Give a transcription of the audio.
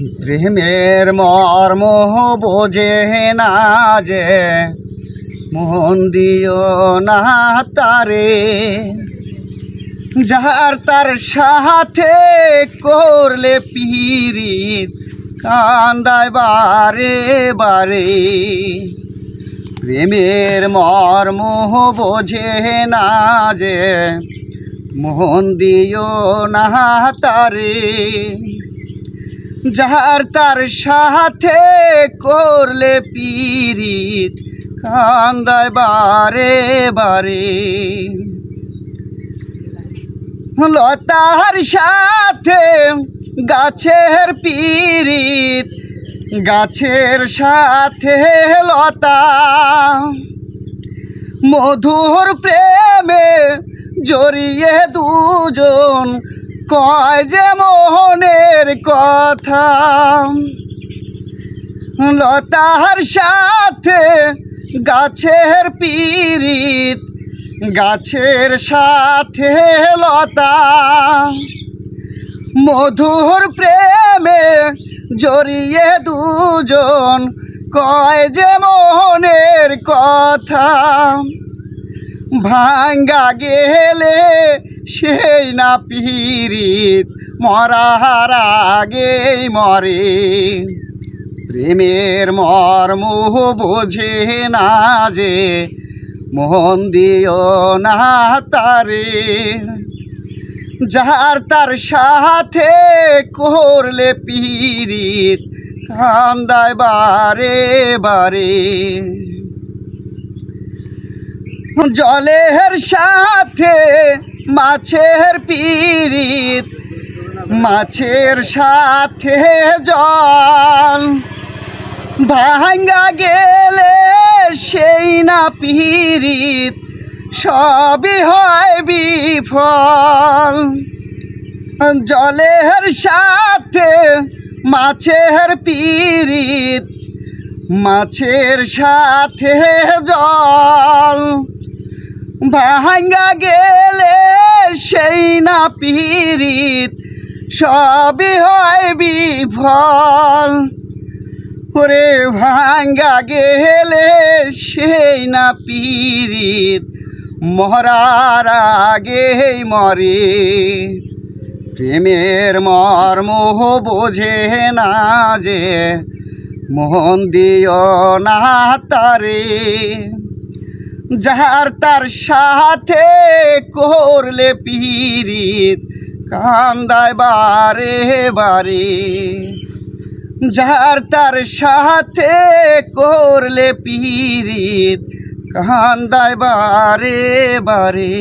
প্রেমের মর্ম বোঝে না যে, মন দিও না তারে। যার তার সাথে করলে পিরিত কান্দায় বারে বারে। প্রেমের মর্ম বোঝে না যে, মন দিও না তারে। যার তার সাথে করলে পিরিত কান্দায় বারে বারে। লতার সাথে গাছের পিরিত গাছের সাথে লতা। মধুর প্রেমে জড়িয়ে দুজন কয় যে মোহনের কথা? লতার সাথে গাছের পিরিত গাছের সাথে লতা। মধুর প্রেমে জড়িয়ে দুজন কয় যে মোহনের কথা। ভাঙ্গা গেলে সেই না পিরিত মরার আগেই মরে। প্রেমের মর্ম বোঝে না যে, মন দিও না তারে। যার তার সাথে করলে পিরিত কান্দায় বারে বারে। জলের সাথে মাছের পিরিত, মাছের সাথে জল। ভাঙ্গা গেলে সেই না পিরিত, সবই হয় বিফল। জলের সাথে মাছের পিরিত, মাছের সাথে জল। ভাঙ্গা গেলে সেই না পিরিত সবই হয় বিফল। ওরে ভাঙ্গা গেলে সেই না পিরিত মরার আগেই মরে। প্রেমের মর্ম বোঝে না যে মোহন দিও না তারে। যার তার সাথে করলে পিরিত কান্দায় বারে বারে। যার তার সাথে করলে পিরিত কান্দায় বারে বারে।